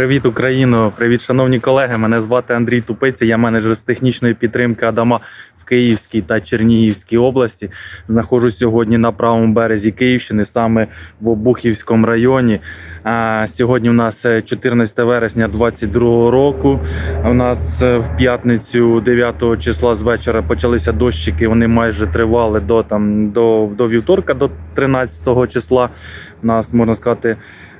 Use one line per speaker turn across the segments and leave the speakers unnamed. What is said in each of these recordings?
Привіт, Україно! Привіт, шановні колеги. Мене звати Андрій Тупиця. Я менеджер з технічної підтримки Адама в Київській та Чернігівській області. Знаходжусь сьогодні на правому березі Київщини, саме в Обухівському районі. А, Сьогодні у нас е, 14 вересня 2022 року. У нас е, в п'ятницю 9 числа з вечора почалися дощики. Вони майже тривали до там до, до вівторка, до 13 числа. У нас можна сказати.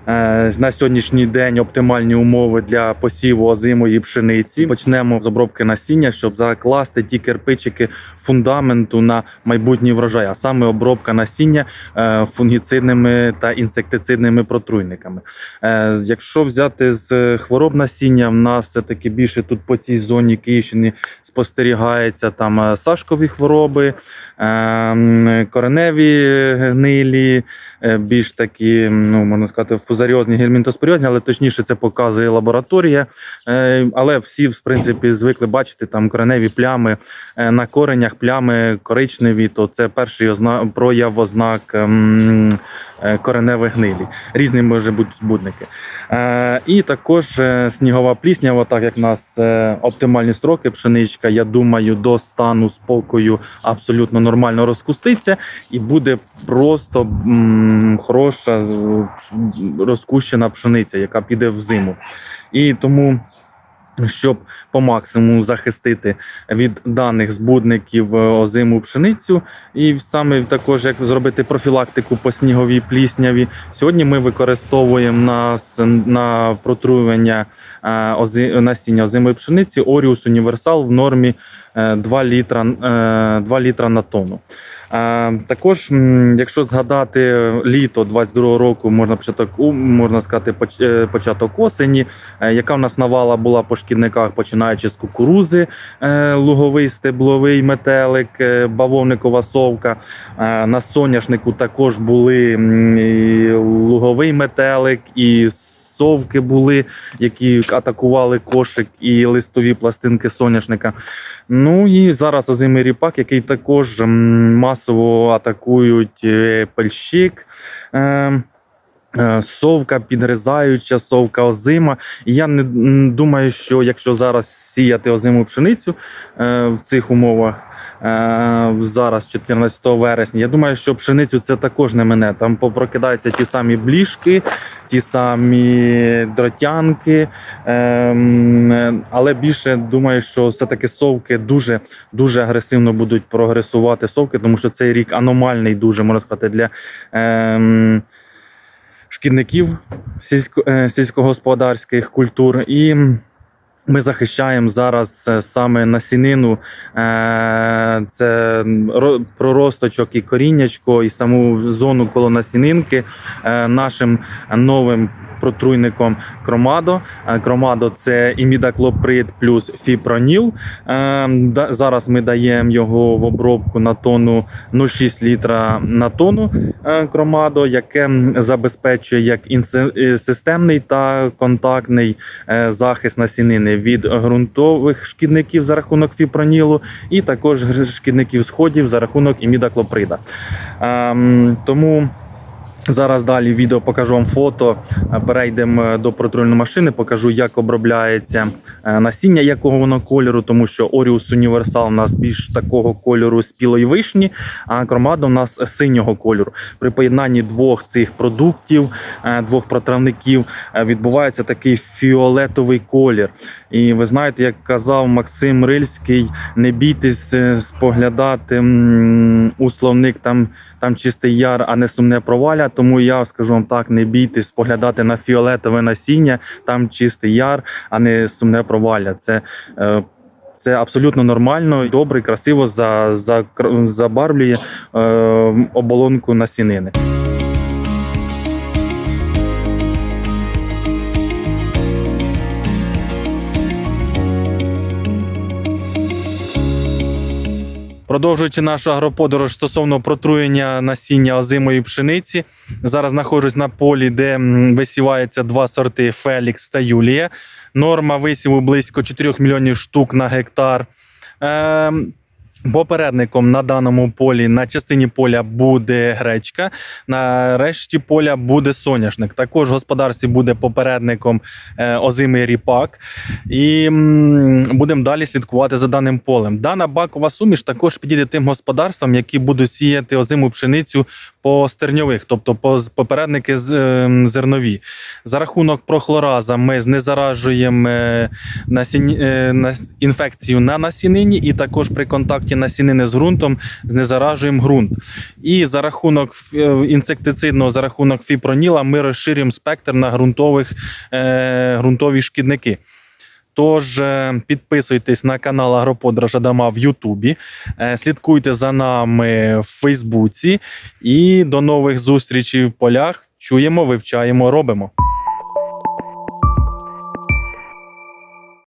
Е, На сьогоднішній день оптимальні умови для посіву озимої пшениці. Почнемо з обробки насіння, щоб закласти ті кирпичики фундаменту на майбутній врожай, а саме обробка насіння е, фунгіцидними та інсектицидними протруйниками. Е, Якщо взяти з хвороб насіння, в нас все таки більше тут по цій зоні Київщини спостерігається там сашкові хвороби, е, кореневі гнилі, більш такі, ну можна сказати, фузаріозні гельмінтоспоріозні, але точніше це показує лабораторія. Е, Але всі, в принципі, звикли бачити там кореневі плями е, на коренях, плями коричневі, то це перший озна... прояв ознак ем, е, кореневих гнилі. Різні може бути збудники. І також снігова пліснява, так як в нас оптимальні строки, пшеничка, я думаю, до стану спокою абсолютно нормально розкуститься і буде просто м, е, розкущена пшениця, яка піде в зиму. І тому. Щоб по максимуму захистити від даних збудників е, озиму пшеницю, і саме також як зробити профілактику по сніговій плісняві. Сьогодні ми використовуємо на, на протруювання е, ози- насіння озимої пшениці Оріус Універсал в нормі е, 2 літра, е, 2 літра на тонну. Також, якщо згадати літо 22 року, можна початок можна сказати, е, початок осені, е, яка в нас навала була по шкідниках, починаючи з кукурузи, е, луговий стебловий метелик, бавовникова совка. На соняшнику також були луговий метелик і совки були, які атакували кошик і листові пластинки соняшника. Ну і зараз озимий ріпак, який також масово атакують е, пельщик. Е, е, Совка підрізаюча, совка озима. Я не думаю, що якщо зараз сіяти озиму пшеницю в цих умовах, зараз, 14 вересня, я думаю, що пшеницю це також не мене. Там попрокидаються ті самі бліжки, ті самі дротянки. Ем, е, але більше думаю, що все-таки совки дуже дуже агресивно будуть прогресувати совки, тому що цей рік аномальний, дуже можна сказати, для. Ем, шкідників е, сільськогосподарських культур. І ми захищаємо зараз е, саме насінину, е, це ро- проросточок і коріннячко, і саму зону коло насінинки е, нашим новим протруйником Кромадо. Е, Кромадо це імідаклоприд плюс фіпроніл. Е, Зараз ми даємо його в обробку на тонну 0,6 літра на тонну е, Кромадо, яке забезпечує як системний та контактний захист насінини від ґрунтових шкідників за рахунок фіпронілу, і також шкідників сходів за рахунок імідаклоприда. Ем, Тому Зараз далі відео покажу вам фото. Е, Перейдемо е, до протруйної машини, покажу, як обробляється е, насіння, якого воно кольору, тому що Оріус Універсал у нас більш такого кольору спілої вишні, а Кромадо у нас синього кольору. При поєднанні двох цих продуктів, двох протравників відбувається такий фіолетовий колір. І ви знаєте, як казав Максим Рильський, не бійтесь споглядати у словник там, там чистий яр, а не сумне проваля. Тому я скажу вам так: не бійтесь поглядати на фіолетове насіння, там чистий яр, а не сумне провалля. Це е, це абсолютно нормально, добре, красиво за, за, забарвлює е, оболонку насінини. Продовжуючи нашу агроподорож стосовно протруєння насіння озимої пшениці, зараз знаходжусь на полі, де висіваються два сорти Фелікс та Юлія. Норма висіву близько 4 мільйонів штук на гектар. Попередником на даному полі на частині поля буде гречка, на решті поля буде соняшник. Також в господарстві буде попередником е, озимий ріпак. І будемо далі слідкувати за даним полем. Дана бакова суміш також підійде тим господарствам, які будуть сіяти озиму пшеницю по стерньових, тобто по попередники з, е, зернові. За рахунок прохлораза ми знезаражуємо е, е, інфекцію на насінині, і також при контакті насінини з ґрунтом знезаражуємо ґрунт. І за рахунок е, інсектицидного, за рахунок фіпроніла, ми розширюємо спектр на ґрунтових, ґрунтові шкідники. Тож е, підписуйтесь на канал Агроподорож Адама в Ютубі, е, слідкуйте за нами в Фейсбуці і до нових зустрічей в полях. Чуємо, вивчаємо, робимо.